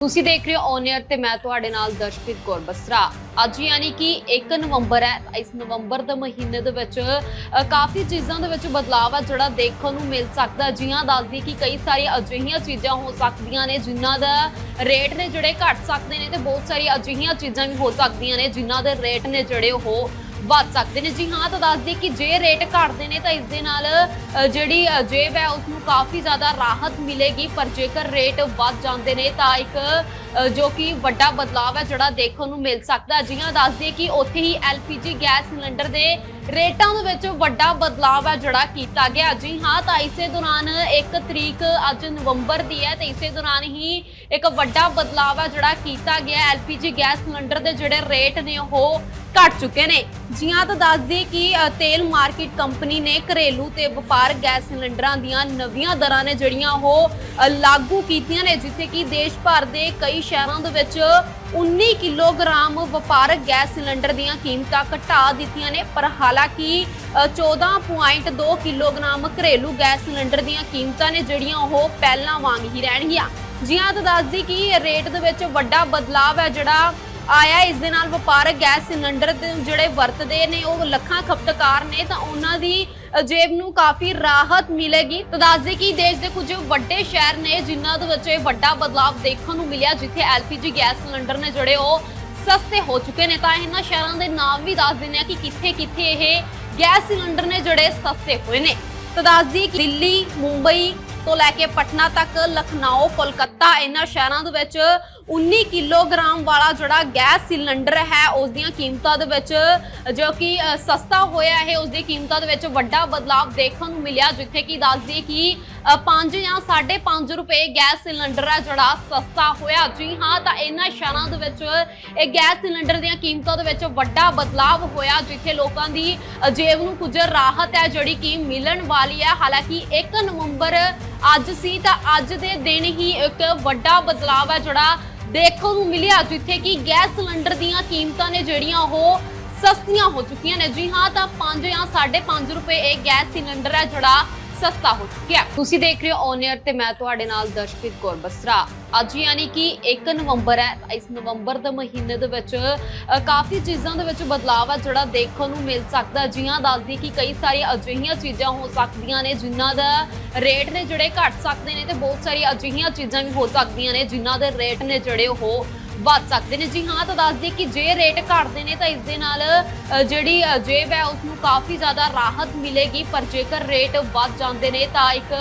ਤੁਸੀਂ ਦੇਖ ਰਹੇ ਹੋ ਔਨ 에ਅਰ ਤੇ ਮੈਂ ਤੁਹਾਡੇ ਨਾਲ ਦਰਸ਼ਪ੍ਰੀਤ ਕੌਰ ਬਸਰਾ ਅੱਜ ਯਾਨੀ ਕਿ 1 ਨਵੰਬਰ ਹੈ ਇਸ ਨਵੰਬਰ ਦੇ ਮਹੀਨੇ ਦੇ ਵਿੱਚ ਕਾਫੀ ਚੀਜ਼ਾਂ ਦੇ ਵਿੱਚ ਬਦਲਾਅ ਆ ਜਿਹੜਾ ਦੇਖਣ ਨੂੰ ਮਿਲ ਸਕਦਾ ਹੈ। ਜਿਹਾਂ ਦੱਸਦੀ ਕਿ ਕਈ ਸਾਰੀਆਂ ਅਜਿਹੀਆਂ ਚੀਜ਼ਾਂ ਹੋ ਸਕਦੀਆਂ ਨੇ ਜਿਨ੍ਹਾਂ ਦਾ ਰੇਟ ਨੇ ਜਿਹੜੇ ਘਟ ਸਕਦੇ ਨੇ ਤੇ ਬਹੁਤ ਸਾਰੀਆਂ ਅਜਿਹੀਆਂ ਚੀਜ਼ਾਂ ਵੀ ਹੋ ਸਕਦੀਆਂ ਨੇ ਜਿਨ੍ਹਾਂ ਦੇ ਰੇਟ ਨੇ ਜਿਹੜੇ ਉਹ ਵੱਧ ਸਕਦੇ ਨੇ। ਜੀ ਹਾਂ, ਤਾਂ ਦੱਸਦੀ ਕਿ ਜੇ ਰੇਟ ਘਟਦੇ ਨੇ, ਤਾਂ ਇਸ ਦੇ ਨਾਲ ਜਿਹੜੀ ਜੇਬ ਹੈ ਉਸ ਨੂੰ ਕਾਫੀ ਜ਼ਿਆਦਾ ਰਾਹਤ ਮਿਲੇਗੀ। ਪਰ ਜੇਕਰ ਰੇਟ ਵੱਧ ਜਾਂਦੇ ਨੇ, ਤਾਂ ਇੱਕ ਜੋ ਕਿ ਵੱਡਾ ਬਦਲਾਅ ਹੈ, ਜਿਹੜਾ ਦੇਖਣ ਨੂੰ ਮਿਲ ਸਕਦਾ। ਜੀ ਹਾਂ ਦੱਸਦੀ ਕਿ ਉੱਥੇ ਹੀ LPG ਗੈਸ ਸਿਲੰਡਰ ਦੇ ਰੇਟਾਂ ਦੇ ਵਿੱਚ ਵੱਡਾ ਬਦਲਾਅ ਹੈ ਜਿਹੜਾ ਕੀਤਾ ਗਿਆ। ਜੀ ਹਾਂ, ਤਾਂ ਇਸੇ ਦੌਰਾਨ ਇੱਕ ਤਰੀਕ ਅੱਜ ਨਵੰਬਰ ਦੀ ਹੈ, ਤੇ ਇਸੇ ਦੌਰਾਨ ਹੀ ਇੱਕ ਵੱਡਾ ਬਦਲਾਅ ਹੈ ਜਿਹੜਾ ਕੀਤਾ ਗਿਆ। LPG ਗੈਸ ਸਿਲੰਡਰ ਦੇ ਜਿਹੜੇ ਰੇਟ ਨੇ, ਉਹ ਘਟ ਚੁੱਕੇ ਨੇ। ਜੀ ਹਾਂ, ਤਾਂ ਦੱਸ ਦਈਏ ਕਿ ਤੇਲ ਮਾਰਕੀਟ ਕੰਪਨੀ ਨੇ ਘਰੇਲੂ ਤੇ ਵਪਾਰ ਗੈਸ ਸਿਲੰਡਰਾਂ ਦੀਆਂ ਨਵੀਆਂ ਦਰਾਂ ਨੇ ਜਿਹੜੀਆਂ ਉਹ ਲਾਗੂ ਕੀਤੀਆਂ ਨੇ, ਜਿੱਥੇ ਕਿ ਦੇਸ਼ ਭਰ ਦੇ ਕਈ ਸ਼ਹਿਰਾਂ ਦੇ ਵਿੱਚ 19 ਕਿਲੋਗ੍ਰਾਮ ਵਪਾਰਕ ਗੈਸ ਸਿਲੰਡਰ ਦੀਆਂ ਕੀਮਤਾਂ ਘਟਾ ਦਿੱਤੀਆਂ ਨੇ ਪਰ ਹਾਲਾਂਕਿ ਅ, 14.2 ਕਿਲੋਗ੍ਰਾਮ ਘਰੇਲੂ ਗੈਸ ਸਿਲੰਡਰ ਦੀਆਂ ਕੀਮਤਾਂ ਨੇ ਜਿਹੜੀਆਂ ਉਹ ਪਹਿਲਾਂ ਵਾਂਗ ਹੀ ਰਹਿਣਗੀਆਂ। ਜੀ ਹਾਂ ਤਾਂ ਦੱਸ ਦਈਏ ਕਿ ਰੇਟ ਦੇ ਵਿੱਚ ਵੱਡਾ ਬਦਲਾਅ ਹੈ ਜਿਹੜਾ ਆਇਆ ਇਸ ਦੇ ਨਾਲ ਵਪਾਰਕ ਗੈਸ ਸਿਲੰਡਰ ਜਿਹੜੇ ਵਰਤਦੇ ਨੇ, ਉਹ ਲੱਖਾਂ ਖਪਤਕਾਰ ਨੇ, ਤਾਂ ਉਹਨਾਂ ਦੀ ਜੇਬ ਨੂੰ ਕਾਫੀ ਰਾਹਤ ਮਿਲੇਗੀ। ਤਾਂ ਦੱਸਦੇ ਦੇਸ਼ ਦੇ ਕੁਝ ਵੱਡੇ ਸ਼ਹਿਰ ਨੇ, ਜਿਨ੍ਹਾਂ ਦੇ ਵਿੱਚ ਇਹ ਵੱਡਾ ਬਦਲਾਅ ਦੇਖਣ ਨੂੰ ਮਿਲਿਆ, ਜਿੱਥੇ LPG ਗੈਸ ਸਿਲੰਡਰ ਨੇ ਜਿਹੜੇ ਉਹ ਸਸਤੇ ਹੋ ਚੁੱਕੇ ਨੇ। ਤਾਂ ਇਹਨਾਂ ਸ਼ਹਿਰਾਂ ਦੇ ਨਾਮ ਵੀ ਦੱਸ ਦਿੰਦੇ ਆ ਕਿ ਕਿੱਥੇ ਕਿੱਥੇ ਇਹ ਗੈਸ ਸਿਲੰਡਰ ਨੇ ਜਿਹੜੇ ਸਸਤੇ ਹੋਏ ਨੇ। ਤਾਂ ਦੱਸਦੀ ਦਿੱਲੀ, ਮੁੰਬਈ ਤੋਂ ਲੈ ਕੇ ਪਟਨਾ ਤੱਕ, ਲਖਨਊ, ਕੋਲਕਾਤਾ, ਇਹਨਾਂ ਸ਼ਹਿਰਾਂ ਦੇ ਵਿੱਚ 19 ਕਿਲੋਗ੍ਰਾਮ ਵਾਲਾ ਜਿਹੜਾ ਗੈਸ ਸਿਲੰਡਰ ਹੈ, ਉਸ ਦੀਆਂ ਕੀਮਤਾਂ ਦੇ ਵਿੱਚ, ਜੋ ਕਿ ਸਸਤਾ ਹੋਇਆ ਹੈ, ਉਸ ਦੀ ਕੀਮਤਾਂ ਦੇ ਵਿੱਚ ਵੱਡਾ ਬਦਲਾਅ ਦੇਖਣ ਨੂੰ ਮਿਲਿਆ, ਜਿੱਥੇ ਕਿ ਦੱਸਦੀ ਕਿ 5 ਜਾਂ 5.5 ਰੁਪਏ ਗੈਸ ਸਿਲੰਡਰ ਹੈ ਜਿਹੜਾ ਸਸਤਾ ਹੋਇਆ। ਜੀ ਹਾਂ, ਤਾਂ ਇਹਨਾਂ ਸ਼ਹਿਰਾਂ ਦੇ ਵਿੱਚ, ਇਹ ਗੈਸ ਸਿਲੰਡਰ ਦੀਆਂ ਕੀਮਤਾਂ ਦੇ ਵਿੱਚ ਵੱਡਾ ਬਦਲਾਅ ਹੋਇਆ, ਜਿੱਥੇ ਲੋਕਾਂ ਦੀ ਜੇਬ ਨੂੰ ਕੁਝ ਰਾਹਤ ਹੈ, ਜਿਹੜੀ ਕਿ ਮਿਲਣ ਵਾਲੀ ਹੈ। ਹਾਲਾਂਕਿ 1 ਨਵੰਬਰ ਅੱਜ ਸੀ, ਤਾਂ ਅੱਜ ਦੇ ਦਿਨ ਹੀ ਇੱਕ ਵੱਡਾ ਬਦਲਾਅ ਹੈ ਜਿਹੜਾ ਦੇਖਣ ਨੂੰ ਮਿਲਿਆ ਜਿੱਥੇ ਕਿ ਗੈਸ ਸਿਲੰਡਰ ਦੀਆਂ ਕੀਮਤਾਂ ਨੇ ਜਿਹੜੀਆਂ ਉਹ ਸਸਤੀਆਂ ਹੋ ਚੁੱਕੀਆਂ ਨੇ। ਜੀ ਹਾਂ, ਤਾਂ 5 ਜਾਂ 5.5 ਰੁਪਏ ਇਹ ਗੈਸ ਸਿਲੰਡਰ ਹੈ ਜਿਹੜਾ ਸਸਤਾ ਹੋ ਚੁੱਕਿਆ। ਤੁਸੀਂ ਦੇਖ ਰਹੇ ਹੋ ਔਨ 에ਅਰ ਤੇ ਮੈਂ ਤੁਹਾਡੇ ਨਾਲ ਦਰਸ਼ਪ੍ਰੀਤ ਕੌਰ ਬਸਰਾ। ਅੱਜ ਯਾਨੀ ਕਿ 1 ਨਵੰਬਰ ਹੈ। ਇਸ ਨਵੰਬਰ ਦੇ ਮਹੀਨੇ ਦੇ ਵਿੱਚ ਕਾਫੀ ਚੀਜ਼ਾਂ ਦੇ ਵਿੱਚ ਬਦਲਾਅ ਆ ਜਿਹੜਾ ਦੇਖਣ ਨੂੰ ਮਿਲ ਸਕਦਾ। ਜੀ ਦੱਸਦੀ ਕਿ ਕਈ ਸਾਰੀ ਅਜਿਹੀਆਂ ਚੀਜ਼ਾਂ ਹੋ ਸਕਦੀਆਂ ਨੇ ਜਿਨ੍ਹਾਂ ਦਾ ਰੇਟ ਨੇ ਜਿਹੜੇ ਘਟ ਸਕਦੇ ਨੇ ਤੇ ਬਹੁਤ ਸਾਰੀ ਅਜਿਹੀਆਂ ਚੀਜ਼ਾਂ ਵੀ ਹੋ ਸਕਦੀਆਂ ਨੇ ਜਿਨ੍ਹਾਂ ਦੇ ਰੇਟ ਨੇ ਜਿਹੜੇ ਉਹ ਵੱਧ ਸਕਦੇ ਨੇ। ਜੀ ਹਾਂ, ਤਾਂ ਦੱਸ ਦਈਏ ਕਿ ਜੇ ਰੇਟ ਘਟਦੇ ਨੇ, ਤਾਂ ਇਸ ਦੇ ਨਾਲ ਜਿਹੜੀ ਜੇਬ ਹੈ ਉਸ ਨੂੰ ਕਾਫੀ ਜ਼ਿਆਦਾ ਰਾਹਤ ਮਿਲੇਗੀ। ਪਰ ਜੇਕਰ ਰੇਟ ਵੱਧ ਜਾਂਦੇ ਨੇ, ਤਾਂ ਇੱਕ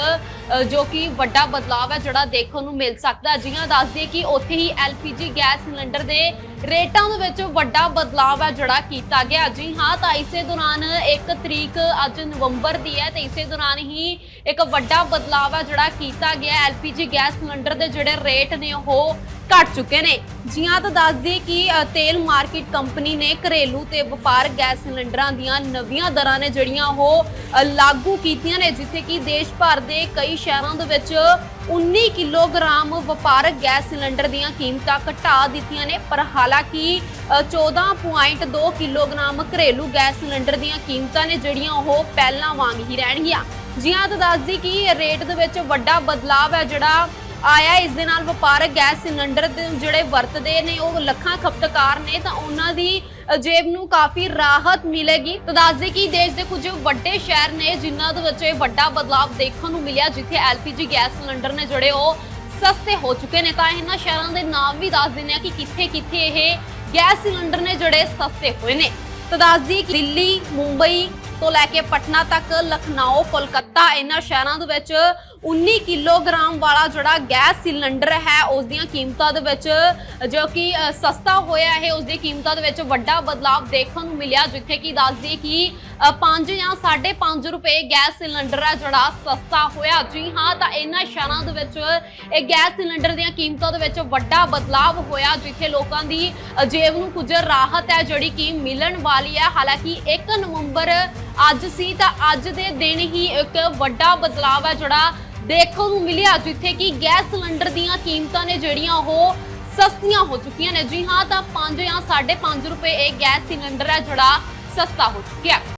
ਜੋ ਕਿ ਵੱਡਾ ਬਦਲਾਅ ਹੈ ਜਿਹੜਾ ਦੇਖਣ ਨੂੰ ਮਿਲ ਸਕਦਾ ਹੈ। ਜੀ ਕਿ ਉੱਥੇ ਹੀ LPG ਗੈਸ ਸਿਲੰਡਰ ਦੇ ਰੇਟਾਂ ਦੇ ਵਿੱਚ ਵੱਡਾ ਬਦਲਾਅ ਹੈ ਜਿਹੜਾ ਕੀਤਾ ਗਿਆ। ਜੀ ਹਾਂ, ਤਾਂ ਇਸੇ ਦੌਰਾਨ ਇੱਕ ਤਰੀਕ ਅੱਜ ਨਵੰਬਰ ਦੀ ਹੈ, ਤੇ ਇਸੇ ਦੌਰਾਨ ਹੀ ਇੱਕ ਵੱਡਾ ਬਦਲਾਅ ਹੈ ਜਿਹੜਾ ਕੀਤਾ ਗਿਆ। LPG ਗੈਸ ਸਿਲੰਡਰ ਦੇ ਜਿਹੜੇ ਰੇਟ ਨੇ, ਉਹ ਘਟ ਚੁੱਕੇ ਨੇ। ਜੀਆਂ ਤਾਂ ਦੱਸ ਕਿ ਤੇਲ ਮਾਰਕੀਟ ਕੰਪਨੀ ਨੇ ਘਰੇਲੂ ਤੇ ਵਪਾਰ ਗੈਸ ਸਿਲੰਡਰਾਂ ਦੀਆਂ ਨਵੀਆਂ ਦਰਾਂ ਨੇ ਜਿਹੜੀਆਂ ਉਹ ਲਾਗੂ ਕੀਤੀਆਂ ਨੇ, ਜਿੱਥੇ ਕਿ ਦੇਸ਼ ਭਰ ਦੇ ਕਈ ਸ਼ਹਿਰਾਂ ਦੇ ਵਿੱਚ 19 ਕਿਲੋਗ੍ਰਾਮ ਵਪਾਰਕ ਗੈਸ ਸਿਲੰਡਰ ਦੀਆਂ ਕੀਮਤਾਂ ਘਟਾ ਦਿੱਤੀਆਂ ਨੇ। ਪਰ ਹਾਲਾਂਕਿ ਅ, 14.2 ਕਿਲੋਗ੍ਰਾਮ ਘਰੇਲੂ ਗੈਸ ਸਿਲੰਡਰ ਦੀਆਂ ਕੀਮਤਾਂ ਨੇ ਜਿਹੜੀਆਂ ਉਹ ਪਹਿਲਾਂ ਵਾਂਗ ਹੀ ਰਹਿਣਗੀਆਂ। ਜੀ ਹਾਂ ਤਾਂ ਦੱਸਦੀ ਕਿ ਰੇਟ ਦੇ ਵਿੱਚ ਵੱਡਾ ਬਦਲਾਅ ਹੈ ਜਿਹੜਾ ਆਇਆ ਇਸ ਦੇ ਨਾਲ ਵਪਾਰਕ ਗੈਸ ਸਿਲੰਡਰ ਜਿਹੜੇ ਵਰਤਦੇ ਨੇ ਉਹ ਲੱਖਾਂ ਖਪਤਕਾਰ ਨੇ ਤਾਂ ਉਹਨਾਂ ਦੀ ਅ, ਜੇਬ ਨੂੰ ਕਾਫੀ ਰਾਹਤ ਮਿਲੇਗੀ। ਤਾਂ ਦੱਸਦੇ ਕਿ ਦੇਸ਼ ਦੇ ਕੁਝ ਵੱਡੇ ਸ਼ਹਿਰ ਨੇ ਜਿਨ੍ਹਾਂ ਦੇ ਵਿੱਚ ਵੱਡਾ ਬਦਲਾਅ ਦੇਖਣ ਨੂੰ ਮਿਲਿਆ ਜਿੱਥੇ LPG ਗੈਸ ਸਿਲੰਡਰ ਨੇ ਜਿਹੜੇ ਉਹ ਸਸਤੇ ਹੋ ਚੁੱਕੇ ਨੇ। ਤਾਂ ਇਹਨਾਂ ਸ਼ਹਿਰਾਂ ਦੇ ਨਾਮ ਵੀ ਦੱਸ ਦਿੰਦੇ ਆ ਕਿ ਕਿੱਥੇ ਕਿੱਥੇ ਇਹ ਗੈਸ ਸਿਲੰਡਰ ਨੇ ਜਿਹੜੇ ਸਸਤੇ ਹੋਏ ਨੇ। ਤਾਂ ਦੱਸਦੀ ਕਿ ਦਿੱਲੀ ਮੁੰਬਈ ਤੋਂ ਲੈ ਕੇ ਪਟਨਾ ਤੱਕ ਲਖਨਊ ਕੋਲਕਾਤਾ ਇਹਨਾਂ ਸ਼ਹਿਰਾਂ ਦੇ ਵਿੱਚ 19 ਕਿਲੋਗ੍ਰਾਮ ਵਾਲਾ ਜਿਹੜਾ ਗੈਸ ਸਿਲੰਡਰ ਹੈ, ਉਸ ਦੀਆਂ ਕੀਮਤਾਂ ਦੇ ਵਿੱਚ ਜੋ ਕਿ ਸਸਤਾ ਹੋਇਆ ਹੈ, ਉਸ ਦੀ ਕੀਮਤਾਂ ਦੇ ਵਿੱਚ ਵੱਡਾ ਬਦਲਾਅ ਦੇਖਣ ਨੂੰ ਮਿਲਿਆ, ਜਿੱਥੇ ਕਿ ਦੱਸਦੀ ਕਿ 5 ਜਾਂ 5.5 ਰੁਪਏ ਗੈਸ ਸਿਲੰਡਰ ਹੈ ਜਿਹੜਾ ਸਸਤਾ ਹੋਇਆ। ਜੀ ਹਾਂ, ਤਾਂ ਇਹਨਾਂ ਸ਼ਹਿਰਾਂ ਦੇ ਵਿੱਚ ਇਹ ਗੈਸ ਸਿਲੰਡਰ ਦੀਆਂ ਕੀਮਤਾਂ ਦੇ ਵਿੱਚ ਵੱਡਾ ਬਦਲਾਅ ਹੋਇਆ, ਜਿੱਥੇ ਲੋਕਾਂ ਦੀ ਜੇਬ ਨੂੰ ਕੁਝ ਰਾਹਤ ਹੈ, ਜਿਹੜੀ ਕਿ ਮਿਲਣ ਵਾਲੀ ਹੈ। ਹਾਲਾਂਕਿ 1 ਨਵੰਬਰ ਅੱਜ ਸੀ, ਤਾਂ ਅੱਜ ਦੇ ਦਿਨ ਹੀ ਇੱਕ ਵੱਡਾ ਬਦਲਾਅ ਹੈ ਜਿਹੜਾ ਦੇਖਣ ਨੂੰ ਮਿਲਿਆ ਜਿੱਥੇ ਕਿ ਗੈਸ ਸਿਲੰਡਰ ਦੀਆਂ ਕੀਮਤਾਂ ਨੇ ਜਿਹੜੀਆਂ ਉਹ ਸਸਤੀਆਂ ਹੋ ਚੁੱਕੀਆਂ ਨੇ। ਜੀ ਹਾਂ, ਤਾਂ 5 ਜਾਂ 5.5 ਰੁਪਏ ਇਹ ਗੈਸ ਸਿਲੰਡਰ ਹੈ ਜਿਹੜਾ ਸਸਤਾ ਹੋ ਚੁੱਕਿਆ।